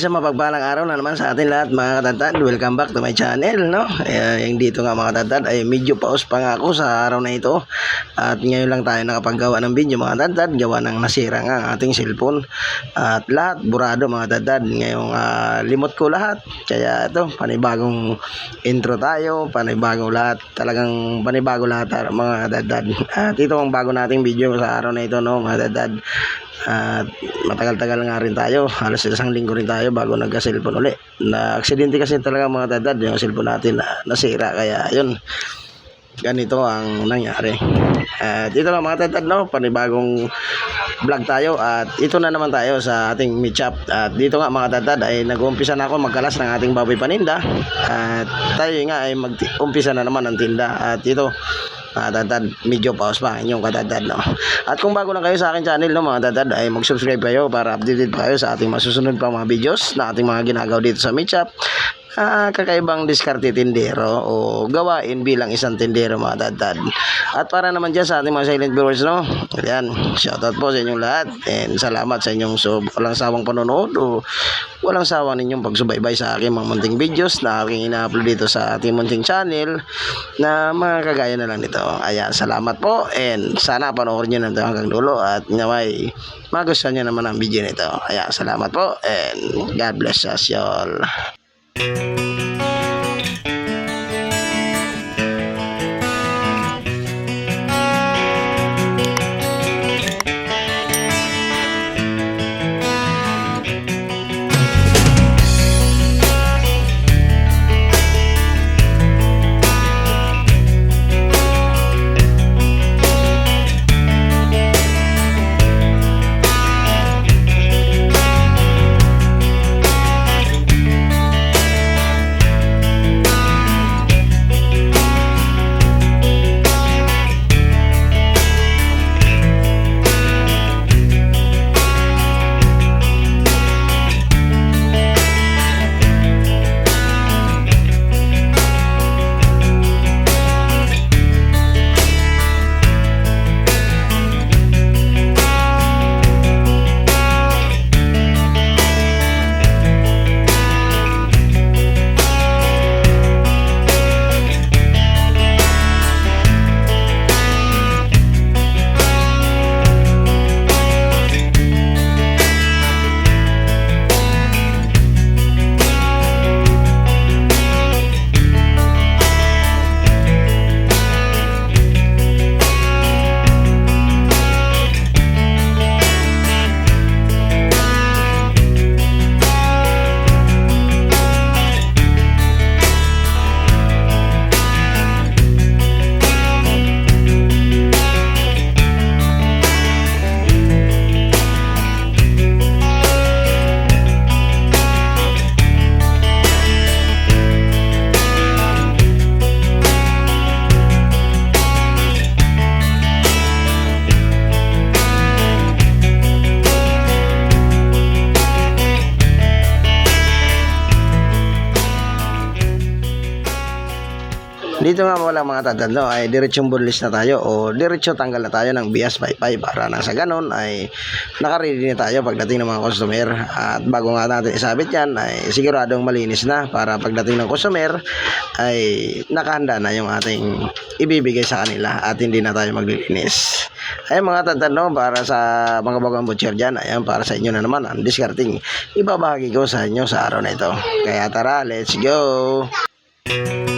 Isang mapagpalang araw na naman sa atin lahat mga katatad. Welcome back to my channel, no? Eh, yung dito nga mga katatad ay medyo paus pa nga ako sa araw na ito. At ngayon lang tayo nakapaggawa ng video mga katatad. Gawa ng nasira nga ang ating cellphone. At lahat burado mga katatad. Ngayong ah, limot ko lahat. Kaya ito, panibagong intro tayo. Panibagong lahat. Talagang panibago lahat ah, mga katatad. At ito ang bago nating video sa araw na ito, no mga katatad. At matagal-tagal nga rin tayo. Halos isang linggo rin tayo bago nagka-cellphone uli. Na aksidente kasi talaga mga tatad yung cellphone natin na nasira. Kaya yun, ganito ang nangyari. At ito lang mga tatad, no? Panibagong vlog tayo. At ito na naman tayo sa ating meet up. At dito nga mga tatad ay nag-uumpisa na ako magkalas ng ating baboy paninda. At tayo nga ay mag-umpisa na naman ang tinda. At ito, mga tatad, medyo pause pa inyong katatad, no? At kung bago lang kayo sa akin channel, no, mga tatad, ay mag-subscribe kayo para updated pa kayo sa ating masusunod pa mga videos na ating mga ginagawa dito sa Meetup. Ah, kakaibang diskarte tindero o gawain bilang isang tindero mga tatad. At para naman dyan sa ating mga silent viewers, no? Ayan, shoutout po sa inyong lahat and salamat sa inyong so, walang sawang panonood o walang sawang ninyong pagsubaybay sa aking mga munting videos na aking ina-upload dito sa ating munting channel na mga kagaya na lang nito. Ayan, salamat po and sana panoorin nyo na ito hanggang dulo at naway magustuhan nyo naman ang video nito. Ayan, salamat po and God bless us all. Música Dito nga wala mga tatad, no, ay diretsong bunlis na tayo o diretso tanggal na tayo ng bias 55 para na sa ganun ay nakaready na tayo pagdating ng mga customer at bago nga natin isabit yan ay siguradong malinis na para pagdating ng customer ay nakahanda na yung ating ibibigay sa kanila at hindi na tayo maglilinis. Ay mga tatad, no, para sa mga bagong butcher dyan, ayan para sa inyo na naman ang discarding ibabahagi ko sa inyo sa araw na ito. Kaya tara, let's go! Igalaw na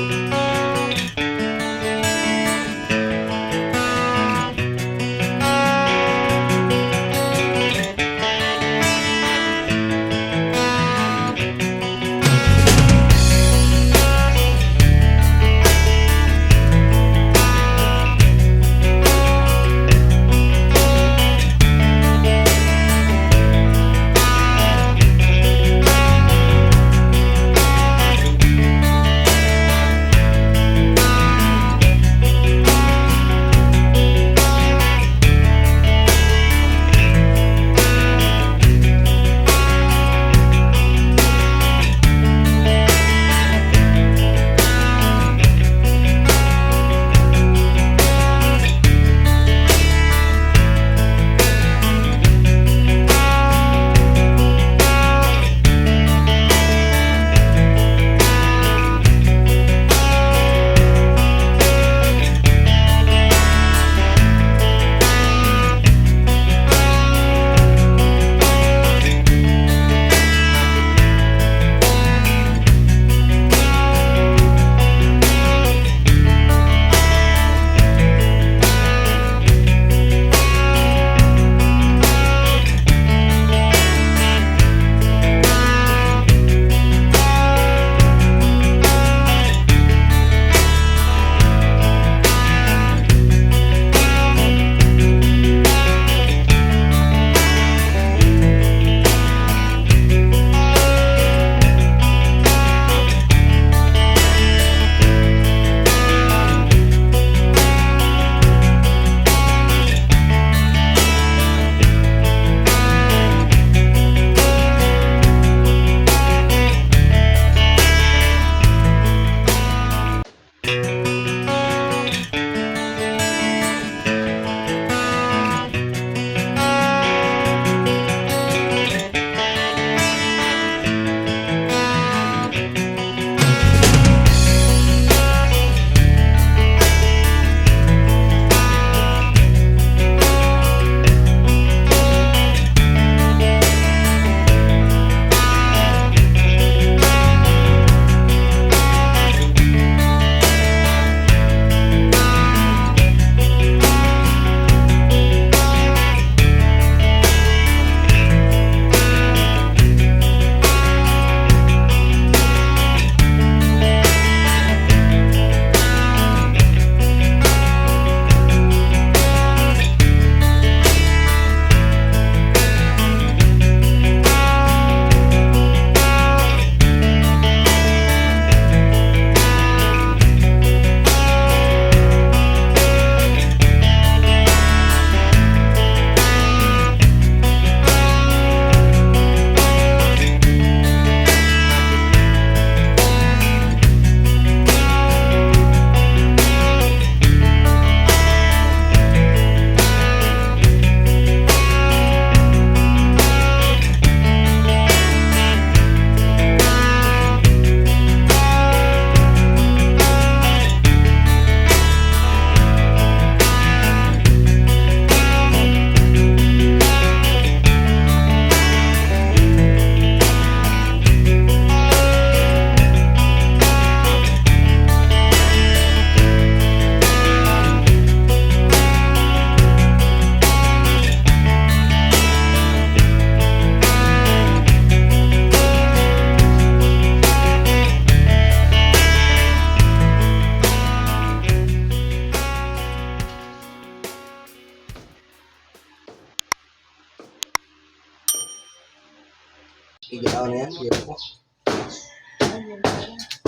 yan. Yan po.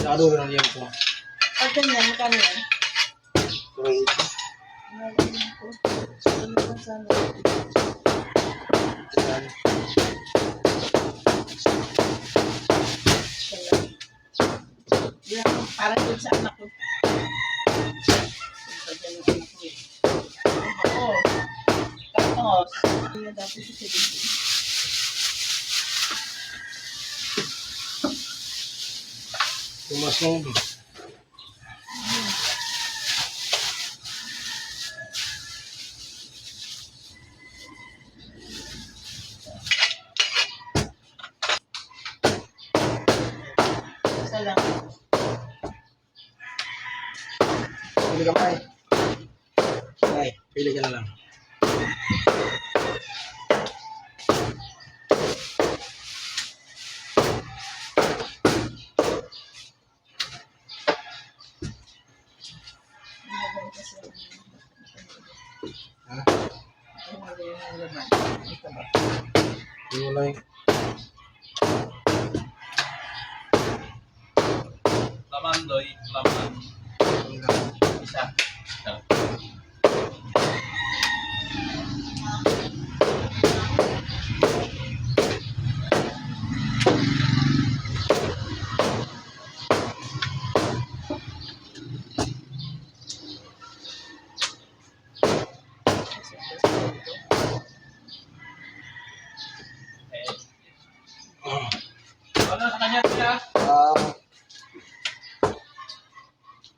Nakadulo na yan po. Pag ganyan, magkano yan? Three. Yan. Parang yun sa anak ko. Ganyan yung anak ko eh. Oo. Tapos, yun dapat sa Informação Kulay. Laman doy, laman. Isa.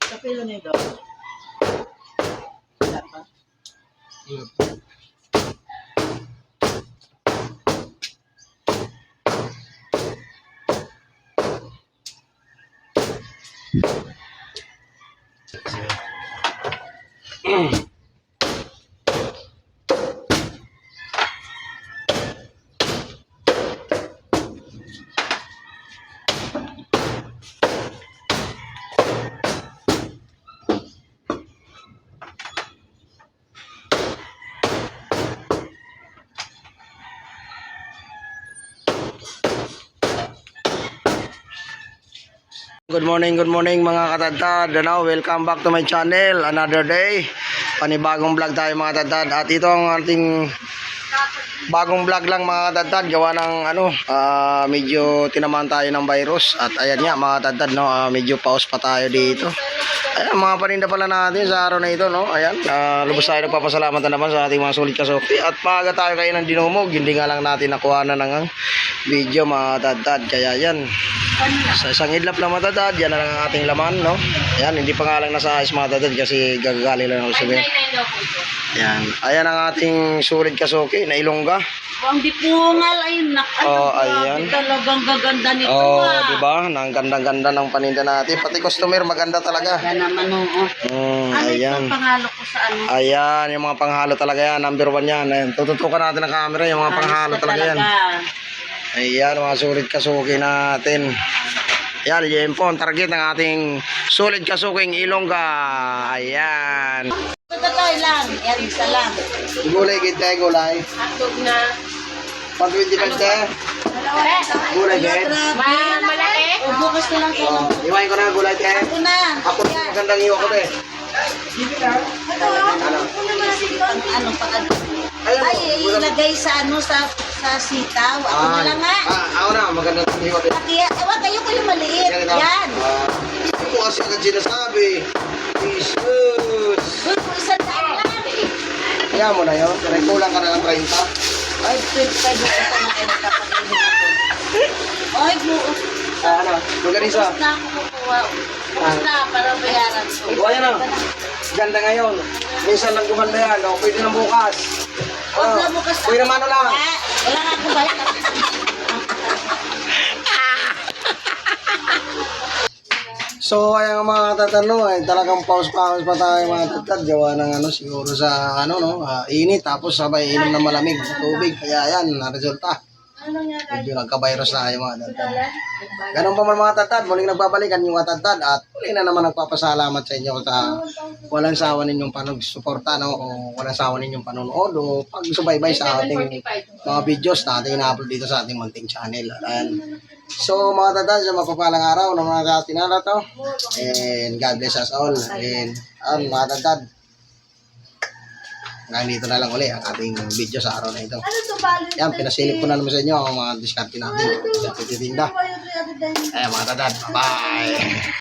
Sa pilo nito. Wala pa. yun. Good morning, good morning mga katadtad. Ano, welcome back to my channel. Another day. Panibagong vlog tayo mga katadtad. At ito ang ating bagong vlog lang mga katadtad. Gawa ng ano, ah, medyo tinamaan tayo ng virus. At ayan nga mga katadtad, no, ah, medyo pause pa tayo dito. Ayan, mga paninda pala natin sa araw na ito, no. Ayan, ah, lubos tayo nagpapasalamat na naman sa ating mga sulit kasopi. At maaga tayo kayo ng dinumog. Hindi nga lang natin nakuha na ng video mga katadtad. Kaya yan, sa isang idlap lang matadad, yan na lang ang ating laman, no? Yan, hindi pa nga lang nasa ayos matadad kasi gagaling lang ako sabihin. Yan, ayan ang ating sulit kasuki na ilongga. Ang dipungal ay nak. Oh, ayan. Talagang gaganda nito Oh, ah. di ba? Nang ganda-ganda ng paninda natin. Pati customer maganda talaga. Yan naman oo. Mm, Ano ayan. ito pangalo ko sa ano? Ayan, yung mga panghalo talaga yan. Number one yan. Ayan, tututukan natin ang camera. Yung mga Ayos panghalo na talaga yan. Ayan, mga sulit kasuki natin. Yan, yan po ang target ng ating sulit kasuking ilongga. Ayan. Totoo lang. Yan, isa lang. Gulay kita, gulay. Hotdog na. Pag 20 pente, gulay din. Ma malaki? O bukas na lang kayo. Oh, iwain ko na gulay te. Ako na. Ako, magandang iyo ko te. Ito, Ano? ang ano pa ano. Ayun, Ay, magandang- ilagay sa ano sa sa sitaw. Ako na lang nga. Ah, ako na, magandang iyo te. Kaya, ewan kayo ko yung maliit. Yan, ito. Ah, kasi agad sinasabi. Jesus. Kaya mo na yun. Kaya kulang ka na ng 30. Ay, 25 na ito na kayo nakapagin ako. Ay, buos. Ah, ano? Magandang isa. Buos na ako kukuha. Buos na para bayaran ko. O, ayan na. Ganda ngayon. Minsan lang gumanda yan. O, pwede na bukas. Huwag Oh, na bukas. Pwede naman ano lang. Ah, Wala nga akong balik. So, ayan mga tatanong, ay talagang pause-pause pa tayo mga tatad. Gawa ng ano, siguro sa ano, no, ah, init. Tapos sabay inom ng malamig na tubig. Kaya yan, na resulta. Ano nga Medyo nagka-virus na tayo mga tatad. Ganun pa man mga tatad, muling nagbabalikan yung mga tatad at muli na naman nagpapasalamat sa inyo sa walang sawa ninyong panagsuporta no, o walang sawa ninyong panonood o pagsubaybay sa ating 745. mga videos na ating ina-upload dito sa ating munting channel. Ayan. So mga tatan, sa mapapalang araw ng mga katinala to. And God bless us all. And um, mga tatan, hanggang dito na lang uli ang ating video sa araw na ito. Yan, pinasilip ko na naman sa inyo ang mga diskarte natin. Sa tititinda. Ayan mga tadad, bye-bye!